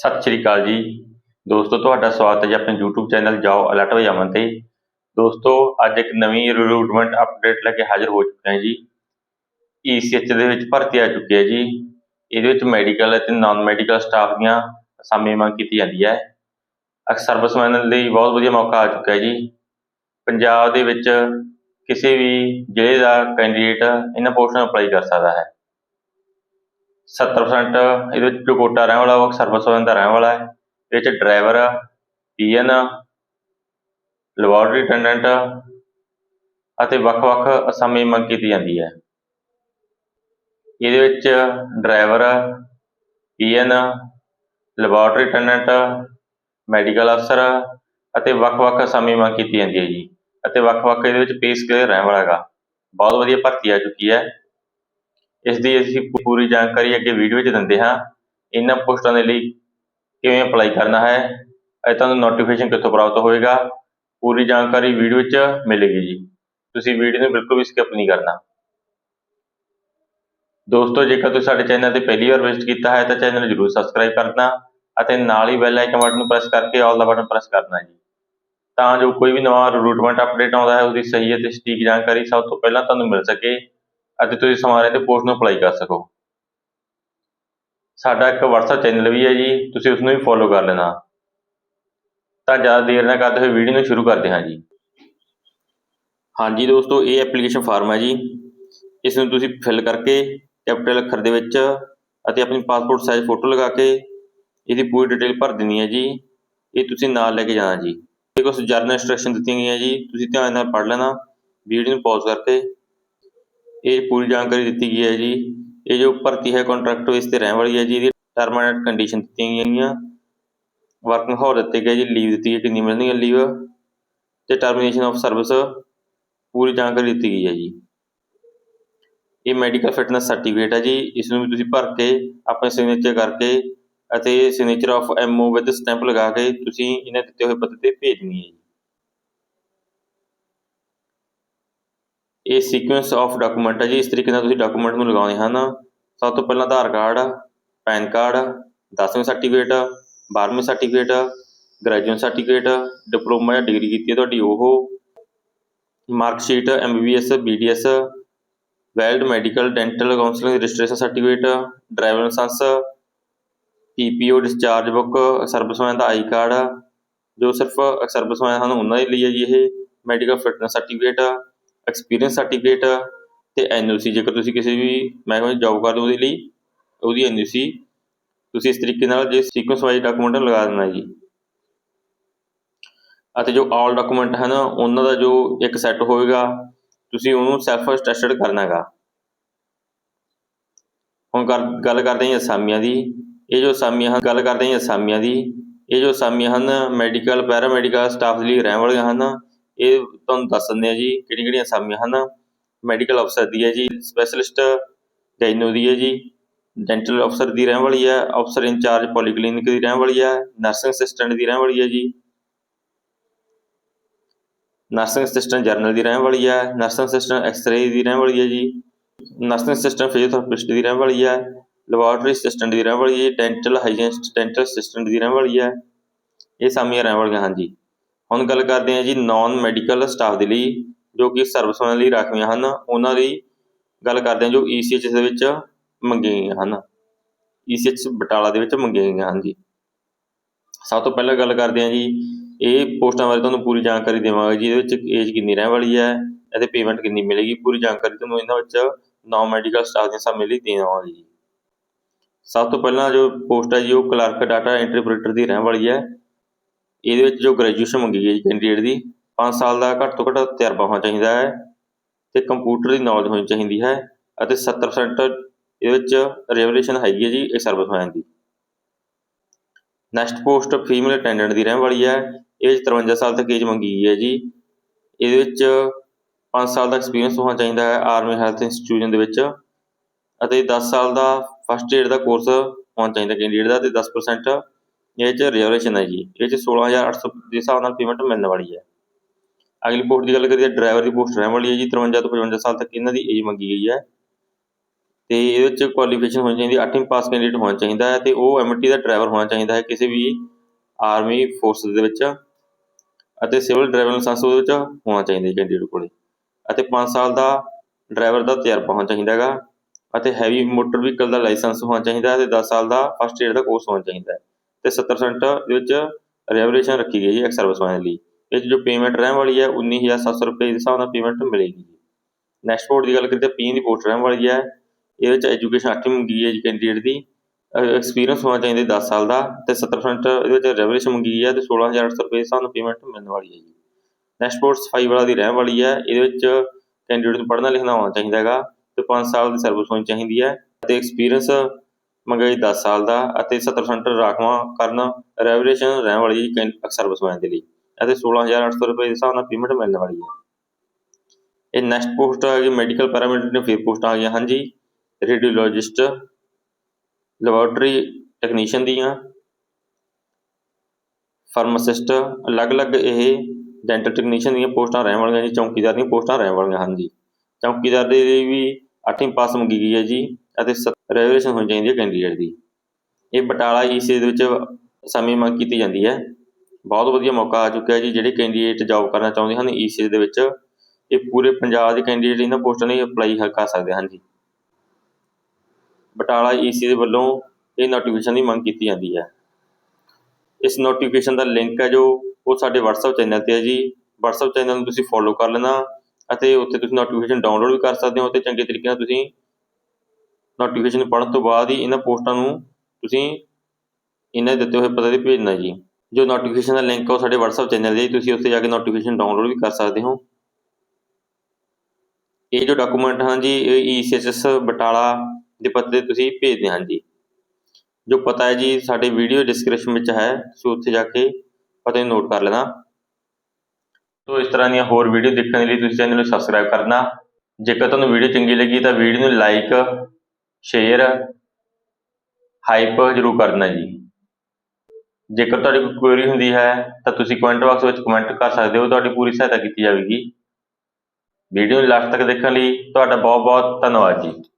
ਸਤਿ ਸ਼੍ਰੀ ਅਕਾਲ ਜੀ। ਦੋਸਤੋ, ਤੁਹਾਡਾ ਸਵਾਗਤ ਹੈ ਜੀ ਆਪਣੇ YouTube ਚੈਨਲ ਜਾਓ ਅਲਰਟ ਹੋ ਜਾਵਨ ਤੇ। ਦੋਸਤੋ, ਅੱਜ ਇੱਕ ਨਵੀਂ ਰਿਕਰੂਟਮੈਂਟ ਅਪਡੇਟ ਲੈ ਕੇ ਹਾਜ਼ਰ ਹੋ ਚੁੱਕੇ ਹਾਂ ਜੀ। ECH ਦੇ ਵਿੱਚ ਭਰਤੀ ਆ ਚੁੱਕੀ ਹੈ ਜੀ। ਇਹਦੇ ਵਿੱਚ ਮੈਡੀਕਲ ਅਤੇ ਨਾਨ ਮੈਡੀਕਲ ਸਟਾਫ ਦੀਆਂ ਅਸਾਮੀ ਮੰਗ ਕੀਤੀ ਜਾਂਦੀ ਹੈ। ਅਕਸਰ ਸਰਵਿਸਮੈਨ ਲਈ ਬਹੁਤ ਵਧੀਆ ਮੌਕਾ ਆ ਚੁੱਕਾ ਹੈ ਜੀ। ਪੰਜਾਬ ਦੇ ਵਿੱਚ ਕਿਸੇ ਵੀ ਜ਼ਿਲ੍ਹੇ ਦਾ ਕੈਂਡੀਡੇਟ ਇਹਨਾਂ ਪੋਸਟਾਂ ਅਪਲਾਈ ਕਰ ਸਕਦਾ ਹੈ। 70% ਇਹਦੇ ਵਿੱਚ ਜੋ ਕੋਟਾ ਰਹਿਣ ਵਾਲਾ ਉਹ ਸਰਵਿਸਮੈਨ ਦਾ ਰਹਿਣ ਵਾਲਾ ਹੈ। ਇਹ 'ਚ ਡਰਾਈਵਰ ਪੀਐਨ ਲੈਬੋਰਟਰੀ ਅਟੈਂਡੈਂਟ ਅਤੇ ਵੱਖ-ਵੱਖ ਅਸਾਮੀ ਮੰਗ ਕੀਤੀ ਜਾਂਦੀ ਹੈ। ਇਹਦੇ ਵਿੱਚ driver peon laboratory attendant medical ਅਫਸਰ ਅਤੇ ਵੱਖ-ਵੱਖ ਅਸਾਮੀ ਮੰਗ ਕੀਤੀ ਜਾਂਦੀ ਹੈ ਜੀ। ਅਤੇ ਵੱਖ-ਵੱਖ ਇਹਦੇ ਵਿੱਚ ਪੇ ਸਕੇਲ ਰਹਿਣ ਵਾਲਾ ਹੈਗਾ। ਬਹੁਤ ਵਧੀਆ ਭਰਤੀ ਆ ਚੁੱਕੀ ਹੈ। ਇਸ ਦੀ ਅਸੀਂ ਪੂਰੀ ਜਾਣਕਾਰੀ ਅੱਗੇ ਵੀਡੀਓ ਵਿੱਚ ਦਿੰਦੇ ਹਾਂ। ਇਹਨਾਂ ਪੋਸਟਾਂ ਦੇ ਲਈ ਕਿਵੇਂ ਅਪਲਾਈ ਕਰਨਾ ਹੈ ਅਤੇ ਤੁਹਾਨੂੰ ਨੋਟੀਫਿਕੇਸ਼ਨ ਕਿੱਥੋਂ ਪ੍ਰਾਪਤ ਹੋਏਗਾ, ਪੂਰੀ ਜਾਣਕਾਰੀ ਵੀਡੀਓ ਵਿੱਚ ਮਿਲੇਗੀ ਜੀ। ਤੁਸੀਂ ਵੀਡੀਓ ਨੂੰ ਬਿਲਕੁਲ ਵੀ ਸਕਿਪ ਨਹੀਂ ਕਰਨਾ। ਦੋਸਤੋ, ਜੇਕਰ ਤੁਸੀਂ ਸਾਡੇ ਚੈਨਲ ਤੇ ਪਹਿਲੀ ਵਾਰ ਵਿਜ਼ਿਟ ਕੀਤਾ ਹੈ, ਤਾਂ ਚੈਨਲ ਨੂੰ ਜਰੂਰ ਸਬਸਕ੍ਰਾਈਬ ਕਰਨਾ ਅਤੇ ਨਾਲ ਹੀ ਬੈਲ ਆਈਕਨ ਬਟਨ ਨੂੰ ਪ੍ਰੈਸ ਕਰਕੇ ਆਲ ਦਾ ਬਟਨ ਪ੍ਰੈਸ ਕਰਨਾ ਜੀ। ਤਾਂ ਜੋ ਕੋਈ ਵੀ ਨਵਾਂ ਰਿਕਰੂਟਮੈਂਟ ਅਪਡੇਟ ਆਉਂਦਾ ਹੈ, ਉਹਦੀ ਸਹੀ ਅਤੇ ਸਟੀਕ ਜਾਣਕਾਰੀ ਸਭ ਤੋਂ ਪਹਿਲਾਂ ਤੁਹਾਨੂੰ ਮਿਲ ਸਕੇ। ਅਤੇ ਤੁਸੀਂ ਸਮਾਰੇ ਤੇ ਪੋਸਟ ਨੂੰ ਅਪਲਾਈ ਕਰ ਸਕੋ। ਸਾਡਾ ਇੱਕ WhatsApp ਚੈਨਲ ਵੀ ਹੈ ਜੀ, ਤੁਸੀਂ ਉਸ ਨੂੰ ਵੀ ਫੋਲੋ ਕਰ ਲੈਣਾ। ਤਾਂ ਜ਼ਿਆਦਾ ਦੇਰ ਨਾ ਕਰਦੇ ਹੋਏ ਵੀਡੀਓ ਨੂੰ ਸ਼ੁਰੂ ਕਰਦੇ ਹਾਂ ਜੀ। ਹਾਂਜੀ ਦੋਸਤੋ, ਇਹ ਐਪਲੀਕੇਸ਼ਨ ਫਾਰਮ ਹੈ ਜੀ। ਇਸ ਨੂੰ ਤੁਸੀਂ ਫਿਲ ਕਰਕੇ ਕੈਪੀਟਲ ਅੱਖਰ ਦੇ ਵਿੱਚ ਅਤੇ ਆਪਣੀ ਪਾਸਪੋਰਟ ਸਾਈਜ਼ ਫੋਟੋ ਲਗਾ ਕੇ ਇਹਦੀ ਪੂਰੀ ਡਿਟੇਲ ਭਰ ਦੇਣੀ ਹੈ ਜੀ। ਇਹ ਤੁਸੀਂ ਨਾਲ ਲੈ ਕੇ ਜਾਣਾ ਜੀ। ਇਹ ਕੁਝ ਜਰਨਲ ਇੰਸਟਰਕਸ਼ਨ ਦਿੱਤੀਆਂ ਗਈਆਂ ਜੀ। ਤੁਸੀਂ ਧਿਆਨ ਨਾਲ ਪੜ੍ਹ ਲੈਣਾ। ਵੀਡੀਓ ਨੂੰ ਪੌਜ਼ ਕਰਕੇ ਇਹ ਪੂਰੀ ਜਾਣਕਾਰੀ ਦਿੱਤੀ ਗਈ ਹੈ ਜੀ। ਇਹ ਜੋ ਭਰਤੀ ਹੈ ਕੰਟਰੈਕਟ ਬੇਸ ਤੇ ਰਹਿਣ ਵਾਲੀ ਹੈ ਜੀ। ਇਹਦੀ ਟਰਮੀਨੇਟ ਕੰਡੀਸ਼ਨ ਦਿੱਤੀਆਂ ਗਈਆਂ ਵਰਕਿੰਗ ਹਾਵਰ ਦਿੱਤੇ ਗਏ ਜੀ। ਲੀਵ ਦਿੱਤੀ ਹੈ, ਕਿੰਨੀ ਮਿਲਣੀ ਹੈ ਲੀਵ ਤੇ ਟਰਮੀਨੇਸ਼ਨ ਆਫ ਸਰਵਿਸ ਪੂਰੀ ਜਾਣਕਾਰੀ ਦਿੱਤੀ ਗਈ ਹੈ ਜੀ। ਇਹ ਮੈਡੀਕਲ ਫਿਟਨੈਸ ਸਰਟੀਫਿਕੇਟ ਹੈ ਜੀ। ਇਸ ਨੂੰ ਵੀ ਤੁਸੀਂ ਭਰ ਕੇ, ਆਪਣੇ ਸਿਗਨੇਚਰ ਕਰਕੇ ਅਤੇ signature of MO with stamp ਲਗਾ ਕੇ, ਤੁਸੀਂ ਇਹਨਾਂ ਦਿੱਤੇ ਹੋਏ ਪਤੇ ਤੇ ਭੇਜਣੀ ਹੈ ਇਹ ਸੀਕੁਐਂਸ ਆਫ ਡਾਕੂਮੈਂਟ ਹੈ ਜੀ। ਇਸ ਤਰੀਕੇ ਨਾਲ ਤੁਸੀਂ ਡਾਕੂਮੈਂਟ ਨੂੰ ਲਗਾਉਣੇ ਹਨ ਸਭ ਤੋਂ ਪਹਿਲਾਂ ਆਧਾਰ ਕਾਰਡ, ਪੈਨ ਕਾਰਡ 10ਵੀਂ ਸਰਟੀਫਿਕੇਟ 12ਵੀਂ ਸਰਟੀਫਿਕੇਟ ਗ੍ਰੈਜੂਏਸ਼ਨ ਸਰਟੀਫਿਕੇਟ ਡਿਪਲੋਮਾ ਜਾਂ ਡਿਗਰੀ ਕੀਤੀ ਹੈ ਤੁਹਾਡੀ ਉਹ। Mark sheet MBBS BDS valid medical dental counselling registration certificate driver licence PPO discharge book serviceman the I card ਜੋ ਸਿਰਫ ਸਰਵਿਸਮੈਨ ਹਨ ਉਹਨਾਂ ਦੇ ਲਈ ਹੈ ਜੀ ਇਹ medical fitness certificate experience certificate ਅਤੇ ਐਨ ਓ ਸੀ ਜੇਕਰ ਤੁਸੀਂ ਕਿਸੇ ਵੀ ਮਹਿਕਮੇ 'ਚ ਜੌਬ ਕਰਦੇ ਹੋ ਉਹਦੇ ਲਈ, ਉਹਦੀ ਐਨ ਓ ਸੀ ਤੁਸੀਂ ਇਸ ਤਰੀਕੇ ਨਾਲ ਜੇ ਸੀਕੁਐਂਸ ਵਾਈਜ਼ ਡਾਕੂਮੈਂਟ ਲਗਾ ਦੇਣਾ ਜੀ। ਅਤੇ ਜੋ ਆਲ ਡਾਕੂਮੈਂਟ ਹਨ, ਉਹਨਾਂ ਦਾ ਜੋ ਇੱਕ ਸੈੱਟ ਹੋਵੇਗਾ, ਤੁਸੀਂ ਉਹਨੂੰ ਸੈਲਫ ਅਟੈਸਟਡ ਕਰਨਾ ਹੈਗਾ। ਹੁਣ ਗੱਲ- ਕਰਦੇ ਹਾਂ ਅਸਾਮੀਆਂ ਦੀ। ਇਹ ਜੋ ਅਸਾਮੀਆਂ ਹਨ, ਗੱਲ ਕਰਦੇ ਹਾਂ ਅਸਾਮੀਆਂ ਦੀ। ਇਹ ਜੋ ਅਸਾਮੀਆਂ ਹਨ ਮੈਡੀਕਲ ਪੈਰਾਮੈਡੀਕਲ ਸਟਾਫ ਲਈ ਰਹਿਣ ਵਾਲੀਆਂ ਹਨ। ਇਹ ਤੁਹਾਨੂੰ ਦੱਸ ਦਿੰਦੇ ਆ ਜੀ ਕਿਹੜੀਆਂ ਕਿਹੜੀਆਂ ਅਸਾਮੀਆਂ ਹਨ। ਮੈਡੀਕਲ ਅਫਸਰ ਦੀ ਹੈ ਜੀ ਸਪੈਸ਼ਲਿਸਟ ਗਾਇਨੋ ਦੀ ਹੈ ਜੀ ਡੈਂਟਲ ਅਫਸਰ ਦੀ ਰਹਿਣ ਵਾਲੀ ਹੈ ਅਫਸਰ ਇੰਚਾਰਜ ਪੋਲੀਕਲੀਨਿਕ ਦੀ ਰਹਿਣ ਵਾਲੀ ਹੈ ਨਰਸਿੰਗ ਅਸਿਸਟੈਂਟ ਦੀ ਰਹਿਣ ਵਾਲੀ ਹੈ ਜੀ। ਨਰਸਿੰਗ ਅਸਿਸਟੈਂਟ ਜਰਨਲ ਦੀ ਰਹਿਣ ਵਾਲੀ ਹੈ ਨਰਸਿੰਗ ਅਸਿਸਟੈਂਟ ਐਕਸ-ਰੇ ਦੀ ਰਹਿਣ ਵਾਲੀ ਹੈ ਜੀ। ਨਰਸਿੰਗ ਅਸਿਸਟੈਂਟ ਫਿਜ਼ੀਓਥੈਰੇਪਿਸਟ ਦੀ ਰਹਿਣ ਵਾਲੀ ਹੈ ਲੈਬੋਰੇਟਰੀ ਅਸਿਸਟੈਂਟ ਦੀ ਰਹਿਣ ਵਾਲੀ ਹੈ ਡੈਂਟਲ ਹਾਈਜੀਨਿਸਟ ਡੈਂਟਲ ਅਸਿਸਟੈਂਟ ਦੀ ਰਹਿਣ ਵਾਲੀ ਹੈ। ਇਹ ਸਾਮੀਆਂ ਰਹਿਣ ਵਾਲੀਆਂ ਹਨ ਜੀ। ਹੁਣ ਗੱਲ ਕਰਦੇ ਹਾਂ ਜੀ ਨਾਨ ਮੈਡੀਕਲ ਸਟਾਫ ਦੇ ਲਈ, ਜੋ ਕਿ ਸਰਵਿਸਮੈਨ ਲਈ ਰਾਖਵੀਆਂ ਹਨ, ਉਹਨਾਂ ਦੀ ਗੱਲ ਕਰਦੇ ਹਾਂ ਜੋ ECH ਦੇ ਵਿੱਚ ਮੰਗੀਆਂ ਗਈਆਂ ਹਨ ECH ਬਟਾਲਾ ਦੇ ਵਿੱਚ ਮੰਗੀਆਂ ਗਈਆਂ ਹਨ ਜੀ। ਸਭ ਤੋਂ ਪਹਿਲਾਂ ਗੱਲ ਕਰਦੇ ਹਾਂ ਜੀ, ਇਹ ਪੋਸਟਾਂ ਬਾਰੇ ਤੁਹਾਨੂੰ ਪੂਰੀ ਜਾਣਕਾਰੀ ਦੇਵਾਂਗੇ ਜੀ, ਇਹਦੇ ਵਿੱਚ ਏਜ ਕਿੰਨੀ ਰਹਿਣ ਵਾਲੀ ਹੈ ਅਤੇ ਪੇਮੈਂਟ ਕਿੰਨੀ ਮਿਲੇਗੀ, ਪੂਰੀ ਜਾਣਕਾਰੀ ਤੁਹਾਨੂੰ ਇਹਨਾਂ ਵਿੱਚ ਨਾਨ ਮੈਡੀਕਲ ਸਟਾਫ ਦੀਆਂ ਸਮੇਂ ਲਈ ਦੇਵਾਂਗੇ ਜੀ। ਸਭ ਤੋਂ ਪਹਿਲਾਂ ਜੋ ਪੋਸਟ ਹੈ ਜੀ, ਉਹ ਕਲਰਕ ਡਾਟਾ ਇੰਟਰਪ੍ਰੀਟਰ ਦੀ ਰਹਿਣ ਵਾਲੀ ਹੈ। ਇਹਦੇ ਵਿੱਚ ਜੋ ਗ੍ਰੈਜੂਏਸ਼ਨ ਮੰਗੀ ਗਈ ਹੈ ਕੈਂਡੀਡੇਟ ਦੀ 5 ਸਾਲ ਦਾ ਘੱਟ ਤੋਂ ਘੱਟ ਤਜਰਬਾ ਹੋਣਾ ਚਾਹੀਦਾ ਹੈ ਤੇ ਕੰਪਿਊਟਰ ਦੀ ਨੌਲੇਜ ਹੋਣੀ ਚਾਹੀਦੀ ਹੈ ਅਤੇ 70% ਇਹਦੇ ਵਿੱਚ ਰੈਵੋਲੂਸ਼ਨ ਹੈਗੀ ਹੈ ਜੀ, ਇਹ ਸਰਵਿਸ ਸਰਵਿਸਮੈਨ ਦੀ ਨੈਕਸਟ ਪੋਸਟ ਫੀਮੇਲ ਅਟੈਂਡੈਂਟ ਦੀ ਰਹਿਣ ਵਾਲੀ ਹੈ, ਇਹ 'ਚ 53 ਸਾਲ ਤੱਕ ਏਜ ਮੰਗੀ ਗਈ ਹੈ ਜੀ। ਇਹਦੇ ਵਿੱਚ 5 ਸਾਲ ਦਾ ਐਕਸਪੀਰੀਅੰਸ ਹੋਣਾ ਚਾਹੀਦਾ ਹੈ ਆਰਮੀ ਹੈਲਥ ਇੰਸਟੀਟਿਊਸ਼ਨ ਦੇ ਵਿੱਚ ਅਤੇ 10 ਸਾਲ ਦਾ ਫਸਟ ਏਡ ਦਾ ਕੋਰਸ ਹੋਣਾ ਚਾਹੀਦਾ ਕੈਂਡੀਡੇਟ ਦਾ ਤੇ 10% ਇਹ 'ਚ ਰਿਜ਼ਰਵੇਸ਼ਨ ਹੈ ਜੀ ਇਹ 'ਚ 16800 ਦੇ ਹਿਸਾਬ ਨਾਲ ਪੇਮੈਂਟ ਮਿਲਣ ਵਾਲੀ ਹੈ। ਅਗਲੀ ਪੋਸਟ ਦੀ ਗੱਲ ਕਰੀਏ ਡਰਾਈਵਰ ਦੀ ਪੋਸਟ ਰਹਿਣ ਵਾਲੀ ਹੈ ਜੀ 53 ਤੋਂ 55 ਸਾਲ ਤੱਕ ਇਹਨਾਂ ਦੀ ਏਜ ਮੰਗੀ ਗਈ ਹੈ। ਤੇ ਇਹਦੇ ਵਿੱਚ ਕੁਆਲੀਫਿਕੇਸ਼ਨ ਹੋਣੀ ਚਾਹੀਦੀ 8ਵੀਂ ਪਾਸ ਕੈਂਡੀਡੇਟ ਹੋਣਾ ਚਾਹੀਦਾ ਹੈ ਤੇ ਉਹ ਐਮਟੀ ਦਾ ਡਰਾਈਵਰ ਹੋਣਾ ਚਾਹੀਦਾ ਹੈ ਕਿਸੇ ਵੀ ਆਰਮੀ ਫੋਰਸ ਦੇ ਵਿੱਚ ਅਤੇ ਸਿਵਲ ਡਰਾਈਵਿੰਗ ਲਾਇਸੈਂਸ ਉਹਦੇ ਵਿੱਚ ਹੋਣਾ ਚਾਹੀਦਾ ਕੈਂਡੀਡੇਟ ਕੋਲੇ। ਅਤੇ 5 ਸਾਲ ਦਾ ਡਰਾਈਵਰ ਦਾ ਤਜਰਬਾ ਹੋਣਾ ਚਾਹੀਦਾ ਹੈਗਾ। ਅਤੇ ਹੈਵੀ ਮੋਟਰ ਵਹੀਕਲ ਦਾ ਲਾਇਸੈਂਸ ਹੋਣਾ ਚਾਹੀਦਾ ਹੈ ਤੇ 10 ਸਾਲ ਦਾ ਫਸਟ ਏਡ ਦਾ ਕੋਰਸ ਹੋਣਾ ਚਾਹੀਦਾ ਹੈ। ਤੇ 70% ਦੇ ਵਿੱਚ ਰੈਵੋਲੂਸ਼ਨ ਰੱਖੀ ਗਈ ਹੈ ਐਕਸ ਸਰਵਿਸਮੈਨ ਲਈ। ਇਹ 'ਚ ਜੋ ਪੇਮੈਂਟ ਰਹਿਣ ਵਾਲੀ ਹੈ 19700 ਰੁਪਏ ਦੇ ਹਿਸਾਬ ਨਾਲ ਪੇਮੈਂਟ ਮਿਲੇਗੀ। ਨੈਕਸਟ ਪੋਰਟ ਦੀ ਗੱਲ ਕਰੀਏ ਤਾਂ ਪੀ ਦੀ ਪੋਸਟ ਰਹਿਣ ਵਾਲੀ ਹੈ। ਇਹਦੇ ਵਿੱਚ ਐਜੂਕੇਸ਼ਨ 8ਵੀਂ ਮੰਗੀ ਹੈ ਜੀ ਕੈਂਡੀਡੇਟ ਦੀ। ਐਕਸਪੀਰੀਅੰਸ ਹੋਣਾ ਚਾਹੀਦਾ 10 ਸਾਲ ਦਾ ਤੇ 70% ਇਹਦੇ ਵਿੱਚ ਰੈਵੋਲੂਸ਼ਨ ਮੰਗੀ ਹੈ ਤੇ 16800 ਰੁਪਏ ਦੇ ਹਿਸਾਬ ਨਾਲ ਪੇਮੈਂਟ ਮਿਲਣ ਵਾਲੀ ਹੈ ਜੀ। ਨੈਕਸਟ ਪੋਰਟ ਸਫ਼ਾਈ ਵਾਲਾ ਦੀ ਰਹਿਣ ਵਾਲੀ ਹੈ। ਇਹਦੇ ਵਿੱਚ ਕੈਂਡੀਡੇਟ ਨੂੰ ਪੜ੍ਹਨਾ ਲਿਖਣਾ ਆਉਣਾ ਚਾਹੀਦਾ ਹੈਗਾ ਤੇ 5 ਸਾਲ ਦੀ ਸਰਵਿਸ ਹੋਣੀ ਚਾਹੀਦੀ ਹੈ ਅਤੇ ਐਕਸਪੀਰੀਅੰਸ ਮੰਗਿਆ ਜੀ 10 ਸਾਲ ਦਾ ਅਤੇ 70% ਰਾਖਵਾਂ ਕਰਨ ਰੈਵੋਲੂਸ਼ਨ ਰਹਿਣ ਵਾਲੀ ਜੀ ਸਰਵਿਸਮੈਨ ਦੇ ਲਈ ਅਤੇ 16800 ਰੁਪਏ ਦੇ ਹਿਸਾਬ ਨਾਲ ਪੇਮੈਂਟ ਮਿਲਣ ਵਾਲੀ ਹੈ। ਇਹ ਨੈਕਸਟ ਪੋਸਟ ਆ ਗਈ ਮੈਡੀਕਲ ਪੈਰਾਮੀਟਰ ਨੇ ਫਿਰ ਪੋਸਟਾਂ ਆ ਗਈਆਂ। ਹਾਂਜੀ ਰੇਡੀਓਲੋਜਿਸਟ ਲੈਬੋਰਟਰੀ ਟੈਕਨੀਸ਼ੀਅਨ ਦੀਆਂ ਫਾਰਮਾਸਿਸਟ ਅਲੱਗ-ਅਲੱਗ ਇਹ ਡੈਂਟਲ ਟੈਕਨੀਸ਼ੀਅਨ ਦੀਆਂ ਪੋਸਟਾਂ ਰਹਿਣ ਵਾਲੀਆਂ ਜੀ, ਚੌਕੀਦਾਰ ਦੀਆਂ ਪੋਸਟਾਂ ਰਹਿਣ ਵਾਲੀਆਂ। ਹਨ ਜੀ ਚੌਕੀਦਾਰ ਦੇ ਲਈ ਵੀ 8ਵੀਂ ਪਾਸ ਮੰਗੀ ਗਈ ਹੈ ਜੀ ਅਤੇ ਰੈਜੂਲੇਸ਼ਨ ਹੋਣੀ ਚਾਹੀਦੀ ਹੈ ਕੈਂਡੀਡੇਟ ਦੀ। ਇਹ ਬਟਾਲਾ ਈਸੀ ਦੇ ਵਿੱਚ ਸਮੇਂ ਮੰਗ ਕੀਤੀ ਜਾਂਦੀ ਹੈ। ਬਹੁਤ ਵਧੀਆ ਮੌਕਾ ਆ ਚੁੱਕਿਆ ਜੀ, ਜਿਹੜੇ ਕੈਂਡੀਡੇਟ ਜੌਬ ਕਰਨਾ ਚਾਹੁੰਦੇ ਹਨ ਈਸੀ ਦੇ ਵਿੱਚ। ਇਹ ਪੂਰੇ ਪੰਜਾਬ ਦੇ ਕੈਂਡੀਡੇਟ ਇਹਨਾਂ ਪੋਸਟਾਂ ਲਈ ਅਪਲਾਈ ਕਰ ਸਕਦੇ ਹਨ ਜੀ। ਬਟਾਲਾ ਈਸੀ ਦੇ ਵੱਲੋਂ ਇਹ ਨੋਟੀਫਿਕੇਸ਼ਨ ਦੀ ਮੰਗ ਕੀਤੀ ਜਾਂਦੀ ਹੈ। ਇਸ ਨੋਟੀਫਿਕੇਸ਼ਨ ਦਾ ਲਿੰਕ ਹੈ ਜੋ ਉਹ ਸਾਡੇ WhatsApp ਚੈਨਲ ਤੇ ਹੈ ਜੀ। WhatsApp ਚੈਨਲ ਨੂੰ ਤੁਸੀਂ ਫੋਲੋ ਕਰ ਲੈਣਾ ਅਤੇ ਉੱਥੇ ਤੁਸੀਂ ਨੋਟੀਫਿਕੇਸ਼ਨ ਡਾਊਨਲੋਡ ਵੀ ਕਰ ਸਕਦੇ ਹੋ ਤੇ ਚੰਗੇ ਤਰੀਕੇ ਨਾਲ ਤੁਸੀਂ ਨੋਟੀਫਿਕੇਸ਼ਨ ਪੜ੍ਹਨ ਤੋਂ ਬਾਅਦ ਹੀ ਇਹਨਾਂ ਪੋਸਟਾਂ ਨੂੰ ਤੁਸੀਂ ਇਹਨਾਂ ਦੇ ਦਿੱਤੇ ਹੋਏ ਪਤੇ ਤੇ ਭੇਜਣਾ ਜੀ। ਜੋ ਨੋਟੀਫਿਕੇਸ਼ਨ ਦਾ ਲਿੰਕ ਹੈ ਉਹ ਸਾਡੇ WhatsApp ਚੈਨਲ ਦੇ ਤੁਸੀਂ ਉੱਥੇ ਜਾ ਕੇ ਨੋਟੀਫਿਕੇਸ਼ਨ ਡਾਊਨਲੋਡ ਵੀ ਕਰ ਸਕਦੇ ਹੋ। ਇਹ ਜੋ ਡਾਕੂਮੈਂਟ ਹਨ ਜੀ, ਇਹ ਈਸੀਐਸਐਸ ਬਟਾਲਾ ਦੇ ਪਤੇ ਤੇ ਤੁਸੀਂ ਭੇਜਦੇ ਹਾਂ ਜੀ। ਜੋ ਪਤਾ ਹੈ ਜੀ, ਸਾਡੇ ਵੀਡੀਓ ਡਿਸਕ੍ਰਿਪਸ਼ਨ ਵਿੱਚ ਹੈ, ਤੁਸੀਂ ਉੱਥੇ ਜਾ ਕੇ ਪਤੇ ਨੂੰ ਨੋਟ ਕਰ ਲੈਣਾ। ਸੋ ਇਸ ਤਰ੍ਹਾਂ ਦੀਆਂ ਹੋਰ ਵੀਡੀਓ ਦੇਖਣ ਦੇ ਲਈ ਤੁਸੀਂ ਚੈਨਲ ਨੂੰ ਸਬਸਕ੍ਰਾਈਬ ਕਰਨਾ। ਜੇਕਰ ਤੁਹਾਨੂੰ ਵੀਡੀਓ ਚੰਗੀ ਲੱਗੀ ਤਾਂ ਵੀਡੀਓ ਨੂੰ ਲਾਈਕ ਸ਼ੇਅਰ ਹਾਈਪ ਜ਼ਰੂਰ ਕਰਨਾ ਜੀ। ਜੇਕਰ ਤੁਹਾਡੀ ਕੋਈ ਕੁਐਰੀ ਹੁੰਦੀ ਹੈ, ਤਾਂ ਤੁਸੀਂ ਕਮੈਂਟ ਬਾਕਸ ਵਿੱਚ ਕਮੈਂਟ ਕਰ ਸਕਦੇ ਹੋ, ਤੁਹਾਡੀ ਪੂਰੀ ਸਹਾਇਤਾ ਕੀਤੀ ਜਾਵੇਗੀ। ਵੀਡੀਓ ਨੂੰ ਲਾਸਟ ਤੱਕ ਦੇਖਣ ਲਈ ਤੁਹਾਡਾ ਬਹੁਤ ਬਹੁਤ ਧੰਨਵਾਦ ਜੀ।